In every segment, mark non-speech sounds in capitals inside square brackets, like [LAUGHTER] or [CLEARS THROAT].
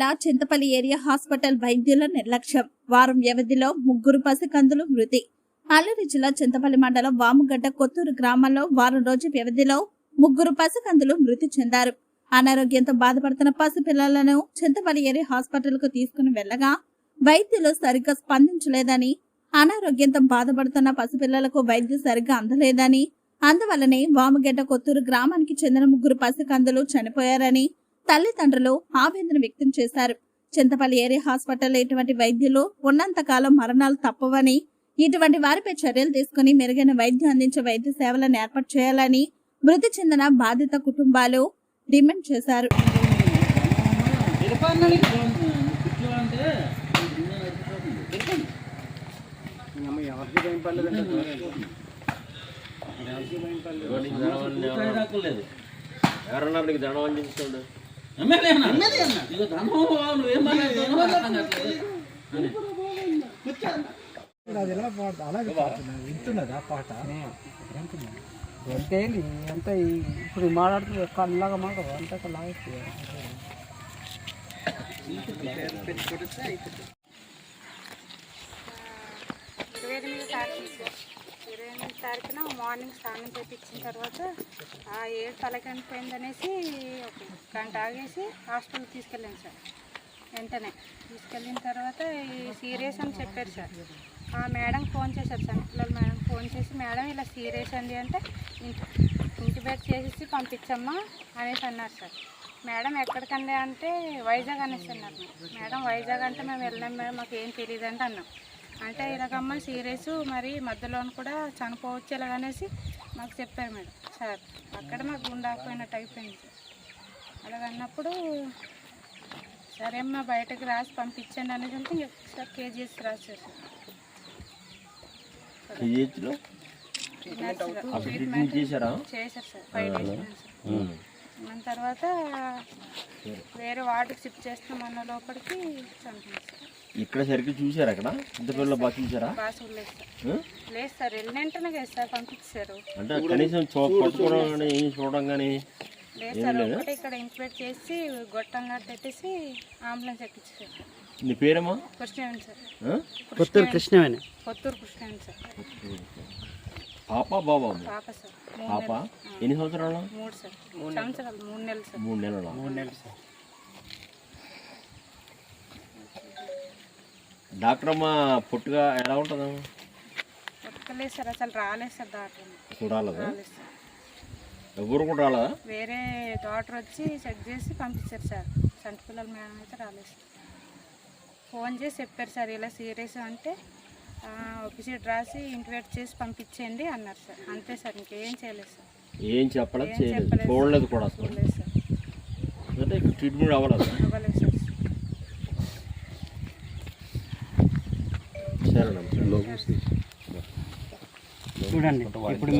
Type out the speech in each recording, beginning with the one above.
జిల్లా Chintapalli area hospital వైద్యుల నిర్లక్ష్యం. వారం వ్యవధిలో ముగ్గురు పసికందులు మృతి. అల్లూరి జిల్లా చింతపల్లి మండలం వాముగడ్డ కొత్తూరు గ్రామంలో వారం రోజు వ్యవధిలో ముగ్గురు పసికందులు మృతి చెందారు. అనారోగ్యంతో బాధపడుతున్న పసిపిల్లలను చింతపల్లి ఏరియా హాస్పిటల్కు తీసుకుని వెళ్ళగా వైద్యులు సరిగ్గా స్పందించలేదని అనారోగ్యంతో బాధపడుతున్న పసిపిల్లలకు వైద్యం సరిగ్గా అందలేదని అందువల్లనే వాముగడ్డ కొత్తూరు గ్రామానికి చెందిన ముగ్గురు పసికందులు చనిపోయారని తల్లిదండ్రులు ఆవేదన వ్యక్తం చేశారు చింతపల్లి ఏరియా హాస్పిటల్ ఇటువంటి వైద్యులు ఉన్నంతకాలం మరణాలు తప్పవని ఇటువంటి వారిపై చర్యలు తీసుకుని మెరుగైన వైద్యం అందించే వైద్య సేవలను ఏర్పాటు చేయాలని మృతి చెందిన బాధిత కుటుంబాలు డిమాండ్ చేశారు ఎవరన్నా నీకు అందించుకోండి అందించాడు ఇక ధనం నువ్వేం మాట్లాడుతున్నావు అర్థం కావట్లేదు. అది ఎలా పాడుతా అలాగే పాడుతున్నా వింటున్నదా పాట గొంతేంది అంత ఈ- ఇప్పుడు మాట్లాడుతుంది కళ్ళగా మాట అంత లాగేస్తుంది ఇరవై తారీఖున మార్నింగ్ స్నానం చేపించిన తర్వాత ఆ ఏడు తలకనిపోయింది అనేసి ఒక గంట ఆగేసి హాస్పిటల్కి తీసుకెళ్ళాను సార్. వెంటనే తీసుకెళ్ళిన తర్వాత ఈ సీరియస్ అని చెప్పారు సార్. ఆ మేడం ఫోన్ చేశారు సార్. మేడం ఫోన్ చేసి మేడం ఇలా సీరియస్ అండి అంటే ఇంటి ఇంటి బయట చేసేసి పంపించమ్మా అనేసి అన్నారు సార్. మేడం ఎక్కడికండి అంటే వైజాగ్ అనేసి అన్నారు. మేడం వైజాగ్ అంటే మేము వెళ్ళాం మేడం మాకు ఏం తెలియదు అంటే అన్నాం. అంటే ఇలాగమ్మ సీరియస్ మరి మధ్యలో కూడా చనిపోవచ్చు ఇలాగనేసి మాకు చెప్పారు మేడం. సార్ అక్కడ మాకు గుండాకపోయినట్టు అయిపోయింది. అలాగన్నప్పుడు సరే అమ్మా బయటకు రాసి పంపించండి అనేది అంటే సార్. కేజీఎస్ కేజీహెచ్లో అప్పుడు ట్రీట్మెంట్ చేశారా? చేశారు సార్ ఫైవ్ డేస్ సార్ దాని తర్వాత వేరే వార్డుకి షిఫ్ట్ చేస్తామన్న లోపలికి చనిపోయింది సార్ ఇక్కడ సరిగ్గా చూసారా అక్కడ? చింతపిల్లలు బాగా చూసారా అంటే కనీసం పట్టుకోవడం ఏం చూడడం కానీ ఇక్కడ చేసి గొట్టంగా పెట్టేసి అంబులెన్స్ ఎక్కించారు. నీ పేరేమా? కృష్ణవేణి సార్. ఆ? కొత్తూరు కృష్ణవేణి. కొత్తూరు కృష్ణవేణి సార్. పాప బాబా? పాప సార్. మూడు పాప? నెలలు. ఎన్ని సంవత్సరాలు? మూడు సార్. సంవత్సరాలు మూడు నెలలు సార్. మూడు నెలలు? మూడు నెలలు సార్. డాక్టర్ అమ్మ పొట్టుగా ఎలా ఉంటుందమ్మా? ఒక్కలేదు సార్ అసలు రాలేదు సార్ డాక్టర్ చూడాలదా రాలేదు? ఎవరు కూడా రాలేదా? వేరే డాక్టర్ వచ్చి చెక్ చేసి పంపించారు సార్. సంటి పిల్లల మేడం అయితే రాలేదు ఫోన్ చేసి చెప్పారు సార్ ఇలా సీరియస్ అంటే ఒకసీట్ రాసి ఇంటివేట్ చేసి పంపించేయండి అన్నారు సార్. అంతే సార్ ఇంకేం చేయలేదు సార్. ఏం చెప్పలేదు. చూడలేదు కూడా అసలు. ట్రీట్మెంట్ అవ్వలేదు? అవ్వలేదు సార్ సరేనమ్మా చూడండి ఇప్పుడు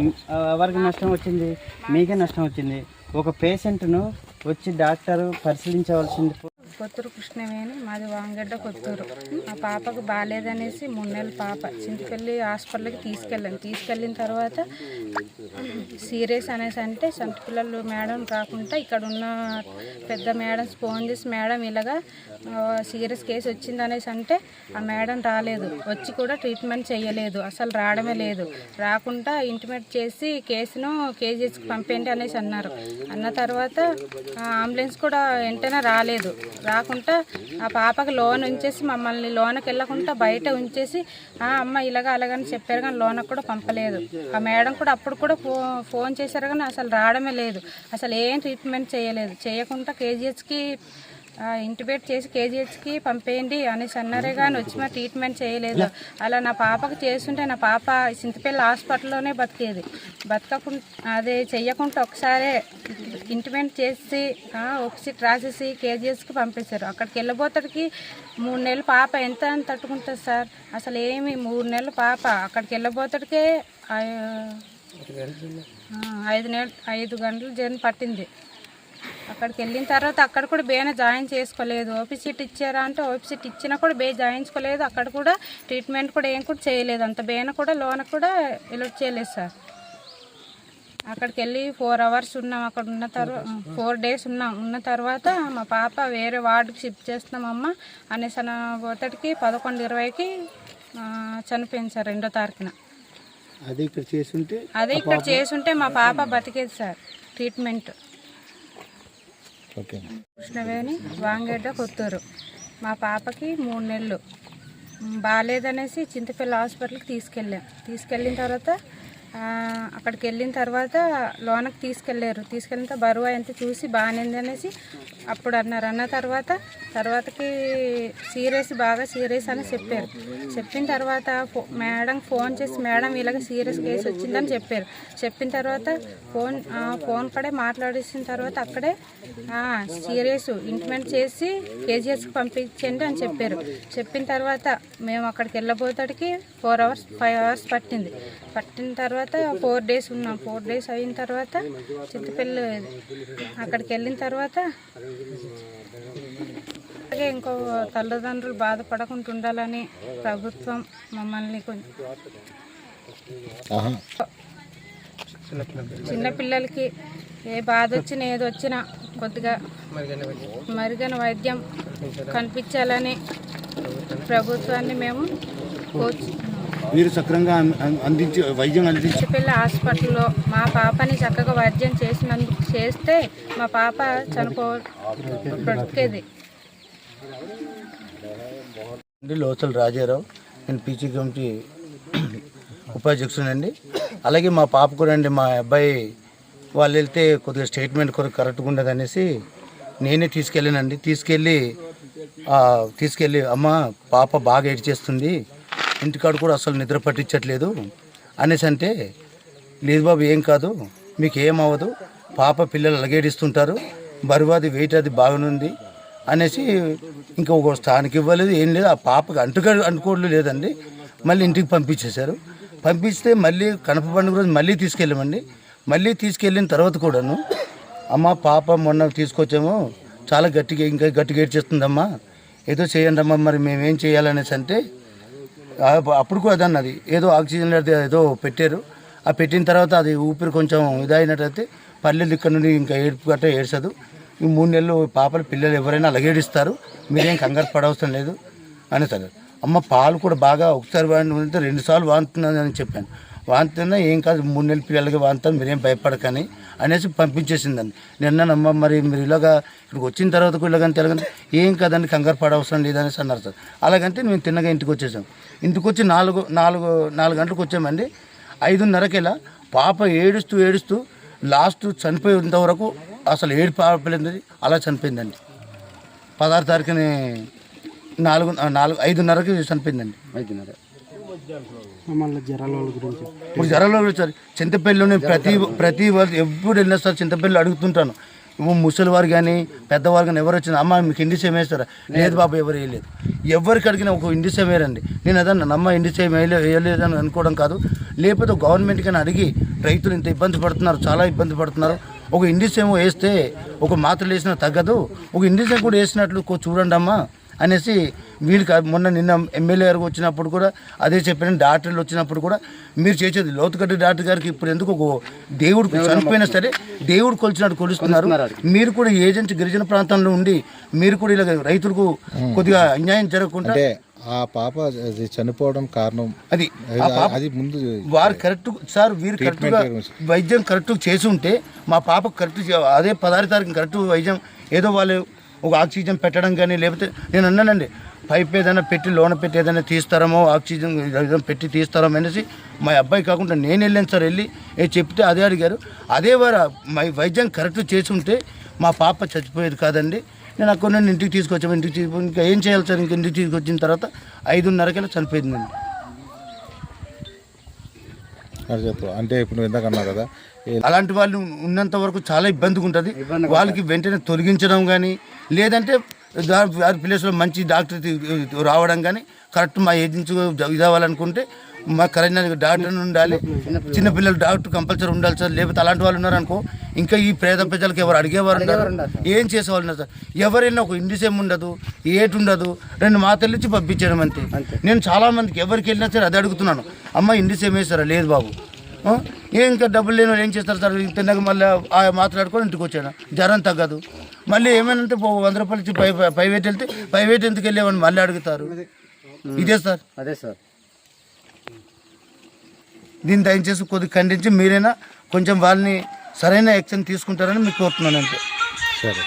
ఎవరికి నష్టం వచ్చింది? మీకే నష్టం వచ్చింది. ఒక పేషెంట్ను వచ్చి డాక్టర్ పరిశీలించవలసింది కొత్తూరు కృష్ణవేణి మాది వాంగడ్డ కొత్తూరు. మా పాపకు బాగాలేదనేసి మూడు నెలల పాప చింతపల్లి హాస్పిటల్కి తీసుకెళ్ళాను. తీసుకెళ్ళిన తర్వాత సీరియస్ అనేసి అంటే సంత పిల్లలు మేడం రాకుండా ఇక్కడ ఉన్న పెద్ద మేడం ఫోన్ చేసి మేడం ఇలాగా సీరియస్ కేసు వచ్చింది అనేసి అంటే ఆ మేడం రాలేదు. వచ్చి కూడా ట్రీట్మెంట్ చేయలేదు. అసలు రావడమే లేదు. రాకుండా ఇంటిమేట్ చేసి కేసును కేజీఎస్కి పంపేయండి అనేసి అన్నారు. అన్న తర్వాత ఆ అంబులెన్స్ కూడా వెంటనే రాలేదు. రాకుండా ఆ పాపకి లోన్ ఉంచేసి మమ్మల్ని లోనకి వెళ్ళకుండా బయట ఉంచేసి "ఆ, అమ్మ ఇలాగ అలాగని చెప్పారు కానీ లోనకు కూడా పంపలేదు. ఆ మేడం కూడా అప్పుడు కూడా ఫో ఫోన్ చేశారు కానీ అసలు రావడమే లేదు. అసలు ఏం ట్రీట్మెంట్ చేయలేదు. చేయకుండా కేజీహెచ్కి ఇంటిబేట్ చేసి కేజీహెచ్కి పంపేయండి అనేసి అన్నారే కానీ వచ్చి మా ట్రీట్మెంట్ చేయలేదు. అలా నా పాపకు చేస్తుంటే నా పాప చింతపల్లి హాస్పిటల్లోనే బతికేది. బతకకుండా అదే చెయ్యకుండా ఒకసారే ఇంటిమెంట్ చేసి ఒకసిట్ రాసేసి కేజీఎస్కి పంపేశారు. అక్కడికి వెళ్ళబోతడికి మూడు నెలలు పాప ఎంత అని తట్టుకుంటుంది సార్? అసలు ఏమి మూడు నెలలు పాప అక్కడికి వెళ్ళబోతడికే ఐదు నెలలు ఐదు గంటలు జర్నీ పట్టింది. అక్కడికి వెళ్ళిన తర్వాత అక్కడ కూడా బేన జాయిన్ చేసుకోలేదు. ఓపీ సీట్ ఇచ్చారా అంటే ఓపీ సీట్ ఇచ్చినా కూడా బే జాయించుకోలేదు. అక్కడ కూడా ట్రీట్మెంట్ కూడా ఏం కూడా చేయలేదు. అంత బేన కూడా లోన కూడా ఎలర్ట్ చేయలేదు సార్. అక్కడికి వెళ్ళి ఫోర్ అవర్స్ ఉన్నాం. అక్కడ ఉన్న తర్వాత ఫోర్ డేస్ ఉన్నాం. ఉన్న తర్వాత మా పాప వేరే వార్డుకి షిఫ్ట్ చేస్తున్నామమ్మ అనేసి అన్న పోతటికి పదకొండు ఇరవైకి చనిపోయింది సార్ రెండో తారీఖున. అది ఇక్కడ చేస్తుంటే అదే ఇక్కడ చేసుంటే మా పాప బతికేది సార్. ట్రీట్మెంట్. కృష్ణవేణి వాంగేట కొత్తూరు. మా పాపకి మూడు నెలలు. బాగాలేదనేసి చింతపల్లి హాస్పిటల్కి తీసుకెళ్ళాం. తీసుకెళ్ళిన తర్వాత అక్కడికి వెళ్ళిన తర్వాత లోనకి తీసుకెళ్ళారు. తీసుకెళ్ళిన తర్వాత బరువు ఎంత చూసి బాగానేది అనేసి అప్పుడు అన్నారు. అన్న తర్వాత తర్వాతకి సీరియస్ బాగా సీరియస్ అని చెప్పారు. చెప్పిన తర్వాత ఫో- మేడం ఫోన్ చేసి మేడం ఇలాగ సీరియస్ కేసు వచ్చిందని చెప్పారు. చెప్పిన తర్వాత ఫోన్ ఫోన్ కడే మాట్లాడేసిన తర్వాత అక్కడే సీరియస్ ఇంటిమెంట్ చేసి కేజీఎస్కి పంపించండి అని చెప్పారు. చెప్పిన తర్వాత మేము అక్కడికి వెళ్ళబోతాడికి ఫోర్ అవర్స్ ఫైవ్ అవర్స్ పట్టింది. పట్టిన తర్వాత ఫోర్ డేస్ ఉన్నాం. ఫోర్ డేస్ అయిన తర్వాత చిత్తపల్లి అక్కడికి వెళ్ళిన తర్వాత అలాగే ఇంకో తల్లిదండ్రులు బాధపడకుండా ఉండాలని ప్రభుత్వం మమ్మల్ని కొంచెం చిన్నపిల్లలకి ఏ బాధ వచ్చినా ఏది వచ్చినా కొద్దిగా మరిగిన వైద్యం కనిపించాలని ప్రభుత్వాన్ని మేము కోరుచున్నాము మీరు సక్రంగా అందించి వైద్యం అందించి చిన్నపిల్ల హాస్పిటల్లో మా పాపని చక్కగా వైద్యం చేసినందుకు చేస్తే మా పాప చనిపో బ్రతికేది. అండి లోచల్ రాజారావు. నేను పీజీ కమిటీ [CLEARS THROAT] ఉపాధ్యక్షుడు అండి. అలాగే మా పాప కూడా అండి మా అబ్బాయి వాళ్ళు వెళ్తే కొద్దిగా స్టేట్మెంట్ కొరకు కరెక్ట్గా ఉండదు అనేసి నేనే తీసుకెళ్ళానండి. తీసుకెళ్ళి ఆ, తీసుకెళ్ళి అమ్మ పాప బాగా ఏడ్చేస్తుంది. ఇంటికాడ కూడా అసలు నిద్ర పట్టించట్లేదు. అనేసి అంటే లేదు బాబు ఏం కాదు. మీకు ఏం అవ్వదు. పాప పిల్లలు అలగేడిస్తుంటారు. బరువు అది వెయిట్ అది బాగానుంది. అనేసి ఇంకా ఒక స్థానికి ఇవ్వలేదు ఏం లేదు. ఆ పాపకి అంటుక అంటుకోవడం లేదండి. మళ్ళీ ఇంటికి పంపించేశారు. పంపిస్తే మళ్ళీ కనప పండుగ రోజు మళ్ళీ తీసుకెళ్ళామండి. మళ్ళీ తీసుకెళ్ళిన తర్వాత కూడాను అమ్మ పాప మొన్న తీసుకొచ్చాము. చాలా గట్టిగా ఇంకా గట్టిగా ఏడ్చేస్తుందమ్మా. ఏదో చేయండి అమ్మా మరి మేమేం చేయాలనేసి అంటే అప్పుడు కూడా అదే అది ఏదో ఆక్సిజన్ అది ఏదో పెట్టారు. ఆ పెట్టిన తర్వాత అది ఊపిరి కొంచెం ఇదైనట్టయితే పల్లెలు ఇక్కడ నుండి ఇంకా ఏడుపు గట్ట ఏడ్చదు. ఈ మూడు నెలలు పాపలు పిల్లలు ఎవరైనా అలాగేడిస్తారు మీరేం కంగారు పడవసరం లేదు. అని సరే. అమ్మ పాలు కూడా బాగా ఒకసారి వాడితే రెండు సార్లు అని చెప్పాను. వాంతున్నా ఏం కాదు మూడు నెలల పిల్లలకి వాంతాను మీరేం భయపడకని అనేసి పంపించేసిందండి. నిన్ననమ్మ మరి మీరు ఇలాగా ఇక్కడికి వచ్చిన తర్వాత కూడా ఇలాగని తెలగని ఏం కదండి కంగారు పడవసరం లేదనేసి అన్నారు సార్. అలాగంటే మేము తిన్నగా ఇంటికి వచ్చేసాం. ఇంటికి వచ్చి నాలుగు నాలుగు నాలుగు గంటలకు వచ్చామండి. ఐదున్నరకెలా పాప ఏడుస్తూ ఏడుస్తూ లాస్ట్ చనిపోయేంత వరకు అసలు ఏడు పాపలేదు అలా చనిపోయిందండి. పదహారు తారీఖుని నాలుగు నాలుగు ఐదున్నరకి చనిపోయిందండి. ఐదున్నర. ఇప్పుడు జ్వరంలో వచ్చారు చింతపల్లిలోనే ప్రతి ప్రతి వాళ్ళు ఎప్పుడు వెళ్ళినా సార్ చింతపల్లి అడుగుతుంటాను. ఇవ్వ ముసలివారు కానీ పెద్దవారు కానీ ఎవరు వచ్చినా అమ్మ మీకు ఇండిసేమ్ వేస్తారా? లేదు బాబు ఎవరు వేయలేదు. ఎవరికి అడిగినా ఒక ఇండిసేమ్ వేయరండి నేను అదన్నా నమ్మ ఇండి సేమ్ వేయలేదని అనుకోవడం కాదు. లేకపోతే గవర్నమెంట్ కానీ అడిగి రైతులు ఇంత ఇబ్బంది పడుతున్నారు చాలా ఇబ్బంది పడుతున్నారు. ఒక ఇండిసేమ్ వేస్తే ఒక మాత్రలు వేసినా తగ్గదు. ఒక ఇండిసేమ్ కూడా వేసినట్లు చూడండి అమ్మా అనేసి వీళ్ళకి మొన్న నిన్న ఎమ్మెల్యే గారికి వచ్చినప్పుడు కూడా అదే చెప్పిన డాక్టర్లు వచ్చినప్పుడు కూడా మీరు చేసేది లోతుగడ్డ డాక్టర్ గారికి ఇప్పుడు ఎందుకు ఒక దేవుడు చనిపోయినా సరే దేవుడు కొలిచినట్టు కొలుస్తున్నారు. మీరు కూడా ఏజెంట్ గిరిజన ప్రాంతంలో ఉండి మీరు కూడా ఇలా రైతులకు కొద్దిగా అన్యాయం జరగకుండా అంటే ఆ పాప అది చనిపోవడం కారణం. అది అది ముందు వారు కరెక్ట్ సార్ వీరు కరెక్ట్గా వైద్యం కరెక్ట్ చేసి ఉంటే మా పాప కరెక్ట్ చే- అదే పదహారు తారీఖు కరెక్ట్ వైద్యం ఏదో వాళ్ళు ఒక ఆక్సిజన్ పెట్టడం కానీ లేకపోతే నేను అన్నానండి పైప్ ఏదైనా పెట్టి లోన పెట్టి ఏదైనా తీస్తారమో ఆక్సిజన్ ఏదైనా పెట్టి తీస్తారో అనేసి మా అబ్బాయి కాకుండా నేను వెళ్ళాను సార్ వెళ్ళి ఏ చెప్తే అదే అడిగారు. అదే వారు మా వైద్యం కరెక్ట్ చేసి ఉంటే మా పాప చచ్చిపోయేది కాదండి. నేను అక్కడ నుండి ఇంటికి తీసుకొచ్చాము ఇంటికి తీసుకు ఇంకా ఏం చేయాలి సార్? ఇంక ఇంటికి తీసుకొచ్చిన తర్వాత ఐదున్నరకెళ్ళి చనిపోయిందండి. చెప్పు అంటే ఇప్పుడు ఇందాక అన్నావు కదా అలాంటి వాళ్ళు ఉన్నంత వరకు చాలా ఇబ్బందిగా ఉంటుంది. వాళ్ళకి వెంటనే తొలగించడం కానీ లేదంటే ప్లేస్లో మంచి డాక్టర్ రావడం కానీ కరెక్ట్ మా ఏజెన్సీ ఇది అవ్వాలనుకుంటే మా కరెక్ట్ డాక్టర్ ఉండాలి. చిన్నపిల్లలు డాక్టర్ కంపల్సరీ ఉండాలి సార్. లేకపోతే అలాంటి వాళ్ళు ఉన్నారనుకో ఇంకా ఈ పేద ప్రజలకు ఎవరు అడిగేవారు ఉన్నారు ఏం చేసేవాళ్ళు ఉన్నారు సార్. ఎవరైనా ఒక ఇండిసేమ్ ఉండదు ఏటు ఉండదు రెండు మాతలు ఇచ్చి పంపించడం అంతే. నేను చాలా మందికి ఎవరికి వెళ్ళినా సరే అది అడుగుతున్నాను. అమ్మ ఇండిసేమ్ వేస్తారా? లేదు బాబు? ఏం ఇంకా డబ్బులు లేని వాళ్ళు ఏం చేస్తారు సార్? తిన్నాక మళ్ళీ ఆ మాట్లాడుకొని ఇంటికి వచ్చాను. జ్వరం తగ్గదు. మళ్ళీ ఏమైనా వంద రూపాయలు ఇచ్చి పై ప్రైవేట్ వెళ్తే ప్రైవేట్ ఎందుకు వెళ్ళేవని మళ్ళీ అడుగుతారు. ఇదే సార్. అదే సార్. దీన్ని దయచేసి కొద్దిగా ఖండించి మీరైనా కొంచెం వాళ్ళని సరైన యాక్షన్ తీసుకుంటారని మీకు కోరుతున్నాను అంతే సరే.